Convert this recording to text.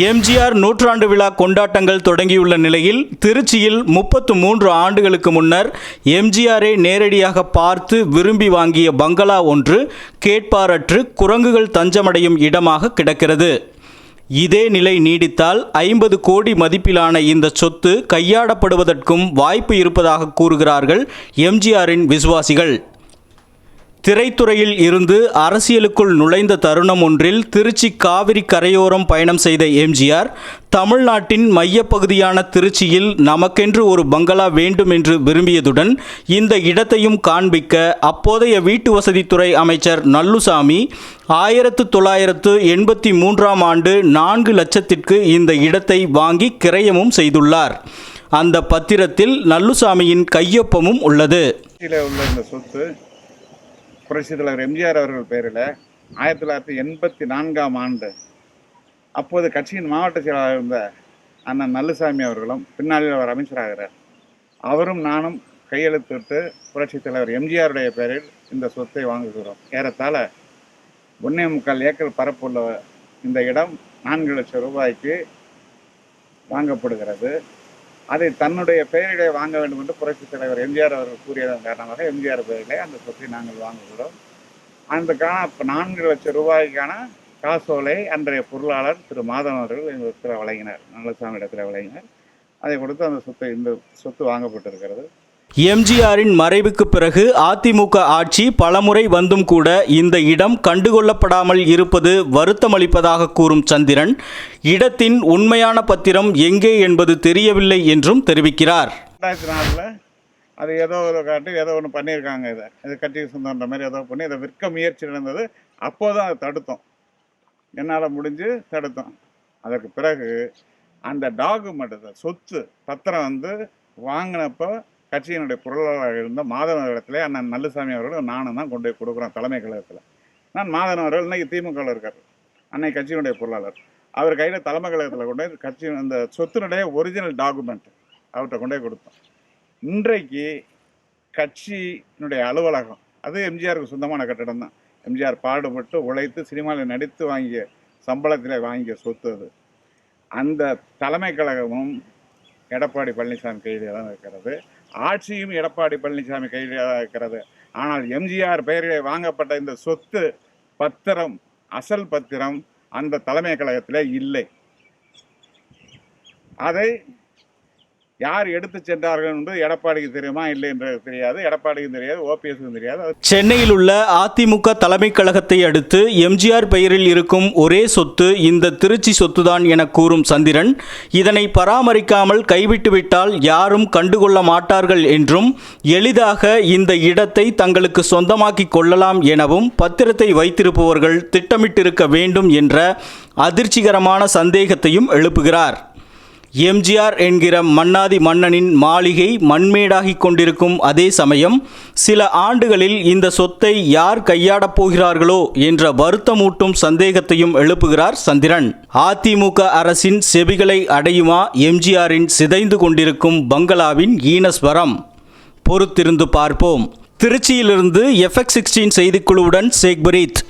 எம்ஜிஆர் நூற்றாண்டு விழா கொண்டாட்டங்கள் தொடங்கியுள்ள நிலையில் திருச்சியில் முப்பத்து மூன்று ஆண்டுகளுக்கு முன்னர் எம்ஜிஆரை நேரடியாக பார்த்து விரும்பி வாங்கிய பங்களா ஒன்று கேட்பாரற்று குரங்குகள் தஞ்சமடையும் இடமாக கிடக்கிறது. இதே நிலை நீடித்தால் ஐம்பது கோடி மதிப்பிலான இந்த சொத்து கையாடப்படுவதற்கும் வாய்ப்பு இருப்பதாக கூறுகிறார்கள் எம்ஜிஆரின் விசுவாசிகள். திரைத்துறையில் இருந்து அரசியலுக்குள் நுழைந்த தருணம் ஒன்றில் திருச்சி காவிரி கரையோரம் பயணம் செய்த எம்ஜிஆர் தமிழ்நாட்டின் மையப்பகுதியான திருச்சியில் நமக்கென்று ஒரு பங்களா வேண்டும் என்று விரும்பியதுடன் இந்த இடத்தையும் காண்பிக்க அப்போதைய வீட்டு வசதித்துறை அமைச்சர் நல்லுசாமி ஆயிரத்து தொள்ளாயிரத்து எண்பத்தி மூன்றாம் ஆண்டு நான்கு லட்சத்திற்கு இந்த இடத்தை வாங்கி கிரயமும் செய்துள்ளார். அந்த பத்திரத்தில் நல்லுசாமியின் கையொப்பமும் உள்ளது. உள்ள இந்த சொத்து புரட்சித் தலைவர் எம்ஜிஆர் அவர்கள் பெயரில் ஆயிரத்தி தொள்ளாயிரத்தி எண்பத்தி நான்காம் ஆண்டு அப்போது கட்சியின் மாவட்ட செயலாளர் இருந்த அண்ணன் நல்லுசாமி அவர்களும் பின்னாளில் அவர் அமைச்சராகிறார். அவரும் நானும் கையெழுத்திட்டு புரட்சித் தலைவர் எம்ஜிஆருடைய பெயரில் இந்த சொத்தை வாங்குகிறோம். ஏறத்தாழ ஒன்றே முக்கால் ஏக்கர் பரப்புள்ள இந்த இடம் நான்கு லட்சம் ரூபாய்க்கு வாங்கப்படுகிறது. அதை தன்னுடைய பெயரிலே வாங்க வேண்டும் என்று புரட்சித் தலைவர் எம்ஜிஆர் அவர்கள் கூறியதன் காரணமாக எம்ஜிஆர் பெயரிலே அந்த சொத்தை நாங்கள் வாங்குகிறோம். அந்த இப்போ நான்கு லட்சம் ரூபாய்க்கான காசோலை அன்றைய பொருளாளர் திரு மாதவன் அவர்கள் எங்களிடத்தில் வழங்கினார். நல்லசாமி இடத்துல வழங்கினார். அதை கொடுத்து அந்த சொத்தை இந்த சொத்து வாங்கப்பட்டிருக்கிறது. எம்ஜிஆரின் மறைவுக்கு பிறகு அதிமுக ஆட்சி பலமுறை வந்தும் கூட இந்த இடம் கண்டுகொள்ளப்படாமல் இருப்பது வருத்தமளிப்பதாக கூறும் சந்திரன் இடத்தின் உண்மையான பத்திரம் எங்கே என்பது தெரியவில்லை என்றும் தெரிவிக்கிறார். ரெண்டாயிரத்தி நாலில் அது ஏதோ ஒரு காட்டி ஏதோ ஒன்று பண்ணியிருக்காங்க இதை. இது கட்சி சொந்தன்ற மாதிரி ஏதோ பண்ணி இதை விற்க முயற்சி நடந்தது. அப்போதான் அதை தடுத்தோம். என்னால் முடிஞ்சு தடுத்தோம். அதற்கு பிறகு அந்த டாக்குமெண்ட் சொத்து பத்திரம் வந்து வாங்கினப்போ கட்சியினுடைய பொருளாளராக இருந்த மாதவன் இடத்துல அண்ணன் நல்லுசாமி அவர்கள் நானும் தான் கொண்டு போய் கொடுக்குறோம் தலைமை கழகத்தில். நான் மாதவன் அவர்கள் இன்னைக்கு திமுகவில் இருக்கார். அன்னைக்கு கட்சியினுடைய பொருளாளர். அவர் கையில் தலைமை கழகத்தில் கொண்டு போய் கட்சி அந்த சொத்தினுடைய ஒரிஜினல் டாக்குமெண்ட் அவர்கிட்ட கொண்டு போய் கொடுத்தோம். இன்றைக்கு கட்சியினுடைய அலுவலகம் அது எம்ஜிஆருக்கு சொந்தமான கட்டடம் தான். எம்ஜிஆர் பாடுபட்டு உழைத்து சினிமாவில் நடித்து வாங்கிய சம்பளத்தில் வாங்கிய சொத்து அது. அந்த தலைமை கழகமும் எடப்பாடி பழனிசாமி கையில் தான் இருக்கிறது. ஆட்சியும் எடப்பாடி பழனிசாமி கையிலே தான் இருக்கிறது. ஆனால் எம்ஜிஆர் பெயரிலே வாங்கப்பட்ட இந்த சொத்து பத்திரம் அசல் பத்திரம் அந்த தலைமை கழகத்திலே இல்லை. அதை யார் எடுத்து சென்றார்கள் என்பது எடப்பாடிக்கு தெரியுமா இல்லை என்று தெரியாது. எடப்பாடிக்கு தெரியாது ஓபிஎஸ்க்கும் தெரியாது. சென்னையில் உள்ள அதிமுக தலைமை கழகத்தை அடுத்து எம்ஜிஆர் பெயரில் இருக்கும் ஒரே சொத்து இந்த திருச்சி சொத்துதான் என கூறும் சந்திரன். இதனை பராமரிக்காமல் கைவிட்டுவிட்டால் யாரும் கண்டுகொள்ள மாட்டார்கள் என்றும் எளிதாக இந்த இடத்தை தங்களுக்கு சொந்தமாக்கிக் கொள்ளலாம் எனவும் பத்திரத்தை வைத்திருப்பவர்கள் திட்டமிட்டிருக்க வேண்டும் என்ற அதிர்ச்சிகரமான சந்தேகத்தையும் எழுப்புகிறார். எம்ஜிஆர் என்கிற மன்னாதி மன்னனின் மாளிகை மண்மேடாகிக் கொண்டிருக்கும் அதே சமயம் சில ஆண்டுகளில் இந்த சொத்தை யார் கையாடப் போகிறார்களோ என்ற வருத்தமூட்டும் சந்தேகத்தையும் எழுப்புகிறார் சந்திரன். அதிமுக அரசின் செவிகளை அடையுமா எம்ஜிஆரின் சிதைந்து கொண்டிருக்கும் பங்களாவின் ஈனஸ்வரம்? பொறுத்திருந்து பார்ப்போம். திருச்சியிலிருந்து எஃப்எக்ஸ் சிக்ஸ்டீன் செய்திக்குழுவுடன் சேக்பரீத்